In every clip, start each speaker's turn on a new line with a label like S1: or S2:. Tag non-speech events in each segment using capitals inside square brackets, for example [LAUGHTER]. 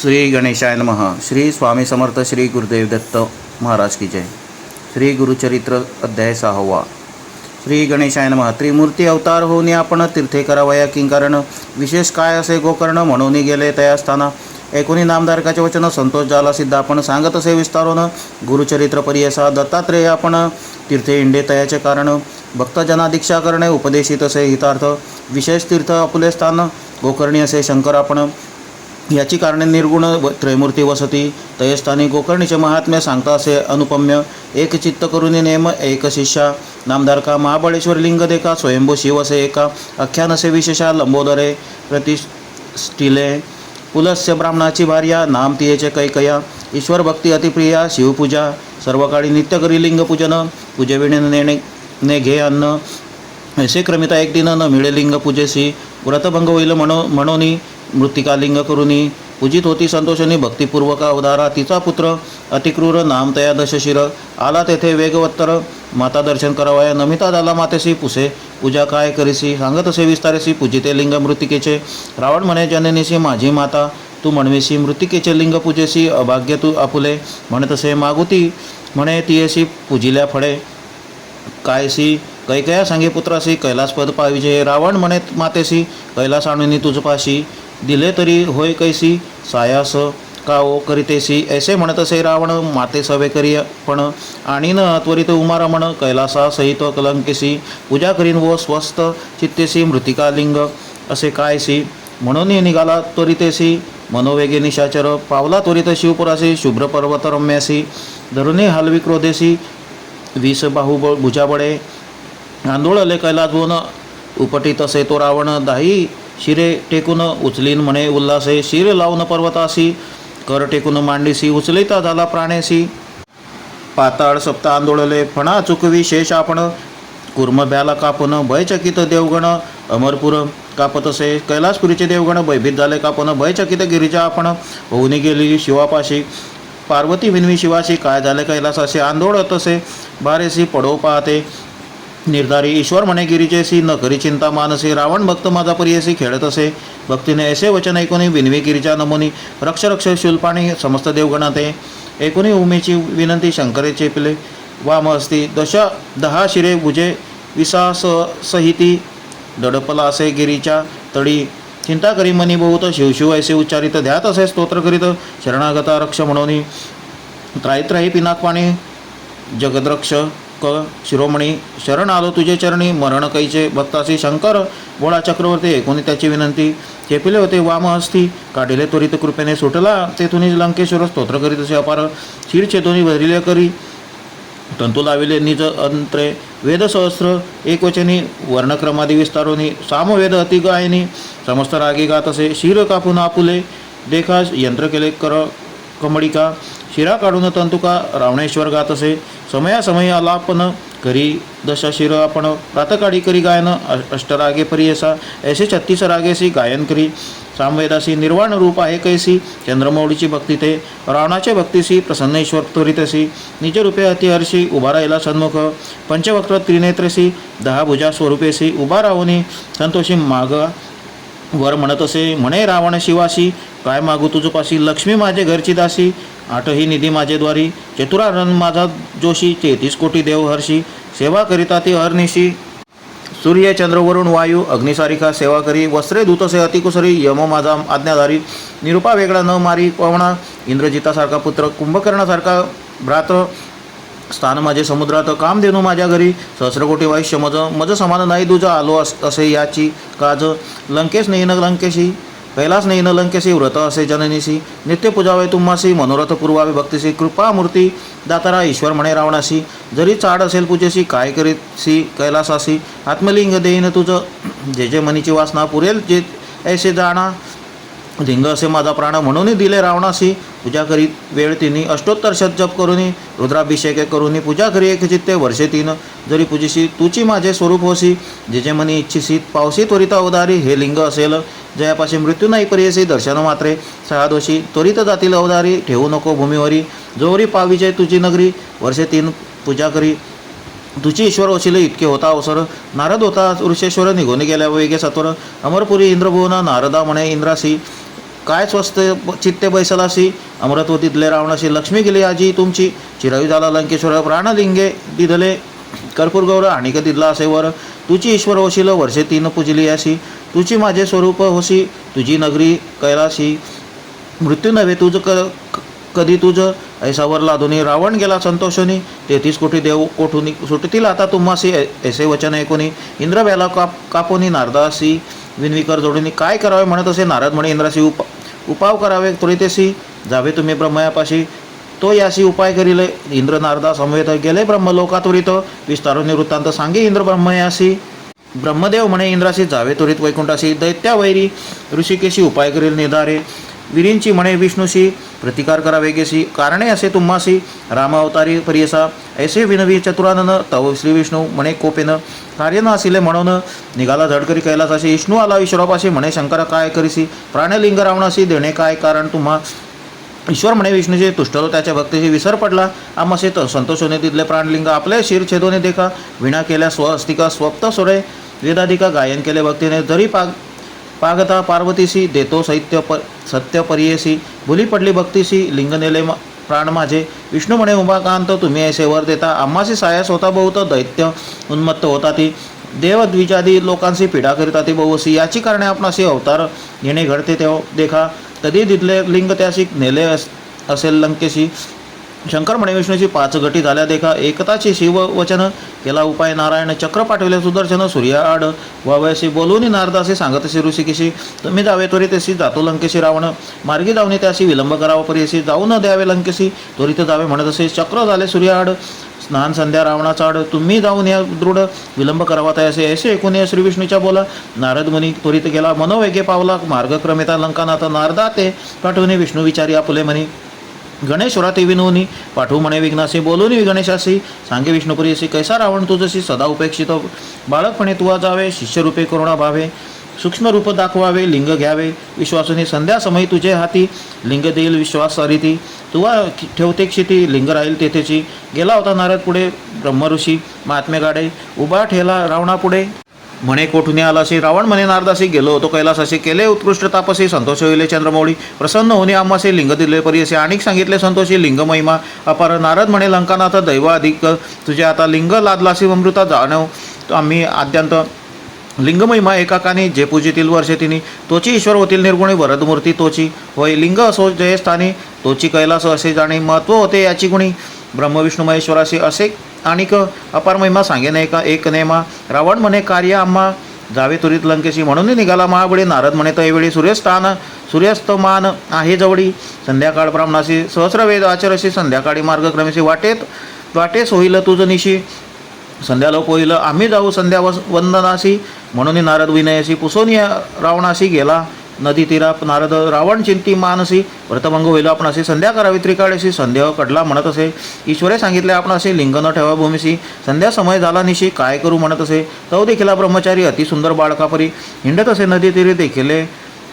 S1: श्री गणेशाय नमः. श्री स्वामी समर्थ श्री गुरुदेव दत्त महाराज की जय. श्री गुरुचरित्र अध्याय सहावा. श्री गणेशाय नमः. त्रिमूर्ती अवतार होऊन आपण तीर्थे करावया किंकारण विशेष काय असे गोकर्ण म्हणून गेले तया असताना एकोणी नामधारकाचे वचन संतोष झाला सिद्ध आपण सांगत असे विस्तारून गुरुचरित्र परियसा दत्तात्रेय आपण तीर्थे इंडे तयाचे कारण भक्तजना दीक्षा करणे उपदेशित असे हितार्थ. विशेष तीर्थ अपुले स्थान. गोकर्णी असे शंकर आपण याची कारणे निर्गुण व त्रयमूर्ती वसती तयस्थानी गोकर्णीचे महात्म्य सांगता असे अनुपम्य एक चित्त करून नेम एक शिष्या. नामधारका महाबळेश्वर लिंग देखा स्वयंभू शिव असे एका. अख्यान असे विशेषा लंबोदरे प्रतिष्ठिले. पुलस्य ब्राह्मणाची भार्या नाम तियेचे कैकया. ईश्वर भक्ती अतिप्रिया शिवपूजा. सर्वकाळी नित्य करी लिंगपूजन. पूजेविणे नेणे ने घे अन्न. ऐसे क्रमिता एक दिन न मिळे लिंग पूजेसी व्रतभंग होईल म्हणो म्हणोनी मृत्तिका लिंग करुनी पूजित होती संतोषणी भक्तिपूर्वक अवधारा तिचा पुत्र अतिक्रूर नामतया दशशिर आला तेथे वेगवत्तर माता दर्शन करावया नमिता झाला मातेसी पुसे पूजा काय करीसी सांगत असे विस्तारेसी पूजिते लिंग मृत्तिकेचे रावण म्हणे जननीसी माझी माता तू म्हणवेसी मृतिकेचे लिंग पूजेसी अभाग्य तू आपुले म्हणत असे मागुती म्हणे तियेसी पूजिल्या फळे कायसी कैकया सांगे पुत्रासी कैलासपद पाविजे रावण म्हणे मातेसी कैलास आणून तुझपाशी दिले तरी होय कैसी सायास काओ करीतेसी ऐसे म्हणत असे रावण माते सवे करी पण आणि न त्वरित उमारा म्हण कैलासा सहित कलंकेसी पूजा करीन व स्वस्त चित्तेसी मृतिका लिंग असे कायसी म्हणून निघाला त्वरितेसी मनोवेगे निशाचर पावला त्वरित शिवपुरासी शुभ्र पर्वत रम्यासी धरुणी हलवी क्रोधेसी वीस बाहुबळ भुजाबळे आंदोळले कैलास बोन उपटीत असे तो रावण दाही शिरे टेकून उचलीन म्हणे उल्हासे. शिर लावून पर्वतासी कर टेकून मांडीसी उचलिता झाला प्राणेसी. पाताळ सप्त आंदोळले फणा चुकवी शेष आपण. कुर्मभ्याला कापून भयचकित देवगण अमरपूर कापत असे कैलासपुरीचे देवगण भयभीत झाले कापून भयचकित गिरिजा आपण. होऊनी गेली शिवापाशी. पार्वती विनवी शिवाशी काय झाले कैलासाशी? आंदोळत असे बारेसी पडो पाहते. निर्धारी ईश्वर म्हणे गिरिजेसी न करी चिंता मानसी रावण भक्त माझा परियसी खेळत असे. भक्तीने ऐसे वचन ऐकून विनवी गिरीच्या नमुनी रक्षरक्ष रक्ष समस्त देवगणाते. ऐकून उमेची विनंती शंकरे चेपले वाम असती दश दहा शिरे भुजे विसास सहिती दडपला असे गिरीच्या तडी. चिंता करी मनी बहुत शिवशिव ऐसे उच्चारित ध्यात असे स्तोत्र करीत शरणागता रक्ष म्हणून. त्रायत्राही पिनाकपाणी जगद्रक्ष. क शिरोमणी शरण आलो तुझे चरणी मरण कैचे भक्तासी शंकर बोळा चक्रवर्ती एकोणी त्याची विनंती. चेपिले होते वाम हस्ती काढिले त्वरित कृपेने सुटला तेथून लंकेश्वर स्तोत्र करीत असे अपार शिरचेतोनी भरिले करी. तंतू लाविले निज अंत्रे वेदसहस्र एकवचनी वर्णक्रमादी विस्तारोनी सामवेद अतिगायनी समस्त रागी गात असे शिर कापून आपुले देखा यंत्र केले कर कमडिका शिरा काढून तंतुका रावणेश्वर गात असे? समयासमयी आलापन करी दशा शिर आपण. प्रातकाळी करी गायन अ- अष्टरागे परियसा ऐसे छत्तीस रागेसी गायन करी. सामवेदासी निर्वाण रूप आहे कैसी? चंद्रमौळीची भक्ती ते. रावणाचे भक्तीसी प्रसन्नेश्वर त्वरितसी निजरूपे अतिहर्षी उभा राहिला सन्मुख. पंचवक्र त्रिनेत्रसी दहा भुजा स्वरूपेसी उभा राहुनी संतोषी माग. वर म्हणत असे म्हणे रावण शिवासी काय मागू तुझपाशी? लक्ष्मी माझे घरची दासी. आठही निधी माझेद्वारी. चतुरानंद माझा जोशी तेहतीस कोटी देवहर्षी सेवा करिता ती हरनिशी सूर्य चंद्रवरून वायू अग्निसारिका सेवा करी. वस्त्रे दूतसे अतिकुसरी यम माझा आज्ञाधारी. निरुपा वेगळा न मारी पवना इंद्रजितासारखा पुत्र कुंभकर्णासारखा भ्रात. स्थान माझे समुद्रात. काम देणू माझ्या घरी. सहस्रकोटी वायुष्य मज. मज समान नाही तुझं आलो अस असे याची काज. लंकेश नाही लंकेशी कैलास नाही न लंकेशी व्रत असे जननीसी नित्य पूजावे तुम्हासी मनोरथ पुरवावे भक्तीसी कृपा मूर्ती दातारा ईश्वर म्हणे रावणासी जरी चाड असेल पूजेसी काय करीतसी कैलासासी आत्मलिंग देईन तुझं. [CLEARS THROAT] जे जे मनीची वासना पुरेल जे ऐसे जाणा. धिंग असे माझा प्राण म्हणून दिले रावणासी पूजा करीत वेळ तिनी अष्टोत्तर शत जप करुनी रुद्राभिषेक करुनी पूजा करी एक चित्ते वर्षे तीन. जरी पूजेशी तुची माझे स्वरूप होसी जे जे मनी इच्छिसीत पावसी त्वरिता उदारी हे लिंग असेल. जयापाशी मृत्यू नाही परियसी दर्शन मात्रे. सहा दोषी त्वरित जातील अवधारी ठेवू नको भूमीवरी. जोवरी पाविजय तुझी नगरी वर्षे तीन पूजा करी. तुझी ईश्वर वशिले इतके होता अवसर. नारद होता ऋषेश्वर निघून गेल्या वेगे सत्वर. अमरपुरी इंद्रभुवन नारदा म्हणे इंद्रासी. काय स्वस्त चित्ते बैसलासी. अमृतवतीतले रावणाशी. लक्ष्मी गेली आजी तुमची. चिरायू झाला लंकेश्वर प्राणलिंगे दिधले कर्पूर गौर आणि दिदला असे वर. तुझी ईश्वर होशील वर्षे तीन पूजली अशी. तुझी माझे स्वरूप होशी तुझी नगरी कैलाशी. मृत्यू नव्हे तुझं क कधी तुझं. ऐसावर लादुनी रावण गेला संतोषोनी. तेहतीस कोटी देव कोठुनी सुटतील आता तुम्हासी ऐसे वचन ऐकुनी इंद्रव्याला काप कापोनी नारदासी विनविकर जोडूनी काय करावे म्हणत असे नारद म्हणे इंद्राशी उप उपाव करावे त्वरितेसी जावे तुम्ही ब्रह्मयापाशी. तो याशी उपाय करिले. इंद्र नारदा समवेत गेले ब्रह्मलोकात त्वरित विस्तारून निवृत्तांत सांगे इंद्र ब्रह्मयासी ब्रह्मदेव म्हणे इंद्राशी जावे त्वरित वैकुंठाशी दैत्यावैरी. ऋषिकेशी उपाय करील निधारे. विरींची म्हणे विष्णूशी. प्रतिकार करा वेगेशी कारणे असे तुम्हासी. रामावतारी परियसा. ऐसे विनवी चतुरानन तव श्री विष्णू म्हणे कोपेन. कार्य न असिले म्हणून. निघाला धडकरी कैलासाशी. विष्णू आला विश्वपाशी म्हणे शंकर काय करीसी? प्राणलिंग रावणाशी देणे काय कारण तुम्हा? ईश्वर म्हणे विष्णूचे तुष्टलो त्याच्या भक्तीशी विसर पडला. आम्हासे त होणे तिथले प्राणलिंग आपले. शिर छेदोने देखा. विणा केल्या स्वहस्तिका स्वप्त सोरे वेदाधिका गायन केले भक्तीने. जरी पाग पागता पार्वतीशी देतो सैत्य प सत्य परियेसी. भुली पडली भक्तीशी लिंग नेले मा- प्राण माझे. विष्णू म्हणे उमाकांत तुम्ही ऐसे वर देता. आम्हाशी सायास होता बहुत. दैत्य उन्मत्त होता ती. देवद्विजादी लोकांशी पीडा करीता ती बहुसी. याची कारणे आपणाशी अवतार घेणे घडते तेव्हा देखा. तरी तिथले लिंग त्याशी नेले अस असेल लंकेशी? शंकर म्हणे विष्णूची पाच गटी झाल्या देखा एकताची शिव वचन केला उपाय नारायण चक्र पाठविले सुदर्शन सूर्याआड व्हावयाशी बोलून नारदासी सांगतशी ऋषिकेशी तुम्ही जावे त्वरितशी जातो लंकेशी रावण. मार्गी जाऊन त्याशी विलंब करावा परियशी जाऊ न द्यावे लंकेशी त्वरित जावे म्हणत असे चक्र झाले सूर्याआड स्नान संध्या रावणाचा आड तुम्ही जाऊन या दृढ विलंब करावा असे ऐसे ऐकून या श्रीविष्णूच्या बोला नारद मुनी त्वरित गेला मनोवेगे पावला मार्गक्रमेता लंकानाथ नारदा ते पाठवणे विष्णू विचारी आपुले म्हणी. गणेश्वराती विनोनी पाठवू म्हणे विघ्नासी बोलून गणेशासी सांगे विष्णुपुरी असे कैसा रावण तुझशी सदा उपेक्षित बाळकपणे तुवा जावे शिष्यरूपे करुणा भावे. सूक्ष्म रूप दाखवावे लिंग घ्यावे. विश्वासने संध्यासमयी तुझे हाती. लिंग देईल विश्वास सारिती. तुवा ठेवते क्षिती लिंग राहील तेथेची. गेला होता नारद पुढे ब्रह्मऋषी महात्मे गाडे उभा ठेला रावणापुढे म्हणे कोठून आलासी रावण म्हणे नारदासी गेलो होतो कैलासाशी. केले उत्कृष्ट तापसी संतोष होईले चंद्रमौळी. प्रसन्न होणे आम्हासे लिंग दिले परी असे आणिक सांगितले संतोषी लिंग महिमा. अपार नारद म्हणे लंकानाथ दैव अधिक तुझे आता लिंग लादलासी अमृता जाणव. आम्ही आद्यंत लिंगमहिमा एकाकाने जेपूजीतील पूजितील वर्षे तिनी तोची ईश्वर होतील निर्गुणे वरदमूर्ती तोची. होय लिंग असो जयस्थानी तोची कैलास असे जाणे महत्त्व होते याची गुणी. ब्रह्मविष्णू महेश्वराशी असे आणिक अपार महिमा सांगे नाही का? एक नेमा रावण म्हणे कार्य आम्हा. जावे तुरीत लंकेशी म्हणून निघाला महाबळी. नारद म्हणे तैवेळी सूर्यस्थान सूर्यस्तमान आहे जवळी. संध्याकाळ ब्राह्मणाशी सहस्रवेद आचरशी संध्याकाळी मार्गक्रमेशी वाटेत वाटेस होईल तुझ निशी. संध्यालोक होईल आम्ही जाऊ संध्या वस वंदनाशी. म्हणून नारद विनयशी पुसोनी रावणाशी गेला. नदी तीरा नारद रावण चिंती मानसी व्रतभंग होईल आपणाशी संध्या करावी त्रिकाळेशी. संध्या कडला म्हणत असे. ईश्वरे सांगितले आपणाशी लिंग न ठेवा भूमीशी. संध्या समय झाला निशी काय करू म्हणत असे. तो देखील ब्रह्मचारी अतिसुंदर बाळकापरी. हिंडत असे नदी तीरे देखिले.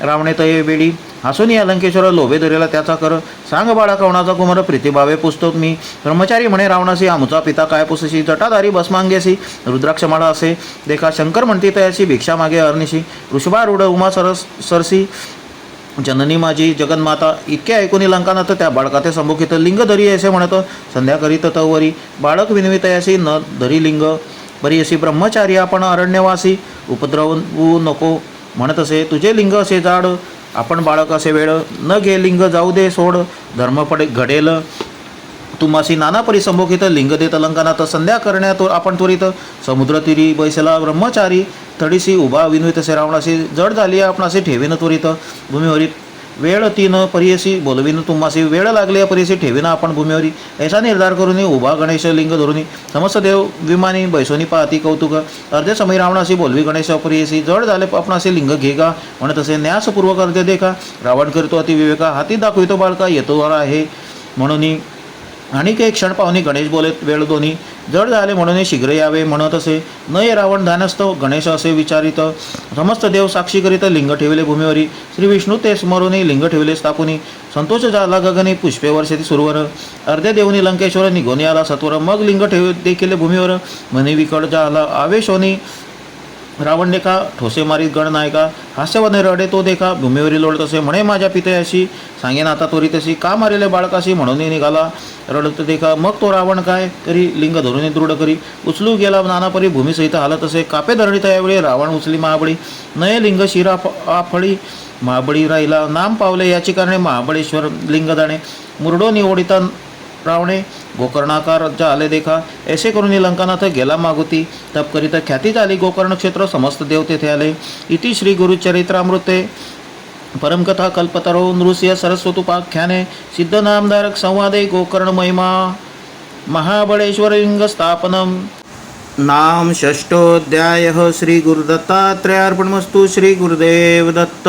S1: रावणे तये वेळी हसून या लंकेश्वर लोभे धरेला त्याचा कर. सांग बाळा कवणाचा कुमार प्रीतिभावे पुसतो मी. ब्रह्मचारी म्हणे रावणासी आमचा पिता काय पुसशी जटाधारी भस्मांगेसी रुद्राक्षमाळा असे. देखा शंकर म्हणती तयाशी भिक्षा मागे अर्निशी वृषभारूढ उमा सरस सरसी. जननी माझी जगन्माता. इतके ऐकून लंकानाथ त्या बाळकाते संमुखित लिंग धरी असे म्हणत संध्या करीत तवरी बाळक विनवितयाशी न धरी लिंग. बरी अशी ब्रह्मचारी आपण अरण्यवासी. उपद्रवू नको म्हणत असे तुझे लिंग असे जाड. आपण बाळक असे वेळ न घे लिंग जाऊ दे सोड. धर्मपडे घडेल. तुम्हासी नाना परिसंभोगित लिंग देत अलंकानात संध्या करण्यात आपण त्वरित. समुद्र तीरी बैसला ब्रह्मचारी. तडीशी उभा विनवित असे रावणाशी जड झाली आपणाशी ठेवीन त्वरित. भूमीवरीत वेळ तीन परियसी बोलविन तुम्हासी वेळ लागली परियसी ठेवीना आपण भूमीवरी. ऐसा निर्धार करून उभा गणेश लिंग धरुनी. समस्त देव विमानी बैसोनी पाहती कौतुक. अर्धे समय रावणाशी बोलवी गणेश परियसी. जड झाले आपणासी लिंग घे का म्हणत असे न्यासपूर्वक अर्धे देखा. रावण करतो अति विवेका हाती दाखवितो बाळका येतो आहे. म्हणून आणि एक क्षण पाहुणे गणेश बोलत वेळ दोन्ही जड झाले म्हणून शीघ्र यावे म्हणत असे. न ये रावण ध्यानस्थ गणेश असे विचारित. समस्त देव साक्षी करीत लिंग ठेवले भूमीवरी. श्री विष्णू ते स्मरुनी लिंग ठेवले स्थापुनी. संतोष झाला गगनी पुष्पे वर्षे सुरवर. अर्ध्या देवनी लंकेश्वर निघोनी आला सत्वर. मग लिंग ठेव देखील भूमीवर. मनी विकट झाला आवेशोनी रावण देखा ठोसे मारीत गण नायका हास्यवने रडे तो देखा भूमीवरील लोळ तसे म्हणे माझ्या पितयाशी सांगेन आता तोरी तशी का मारिले बाळकाशी म्हणून निघाला. रडत देखा मग तो रावण काय करी लिंग धरून दृढ करी. उचलू गेला नानापरी भूमीसहित हालत असे कापे धरणी त्यावेळी रावण उचली महाबळी. नये लिंग शिरा आफळी. महाबळी राहिला नाम पावले याची कारणे महाबळेश्वर लिंगदाणे. मुरडो निवडिता रावणे गोकर्णाकार आले देखा. ऐसे करून लंकानाथ गेला मागुती. तप करीत ख्याती झाली गोकर्ण क्षेत्र समस्त देव तेथे आले. इति श्री गुरुचरित्रामृते परमकथा कल्पतरो नृसिंह सरस्वतुपाख्याने सिद्धनामधारक संवादे गोकर्ण महिमा. महाबळेश्वर नाम षष्ठोध्याय श्री गुरुदत्तात्रयार्पणमस्तु श्री गुरुदेव दत्त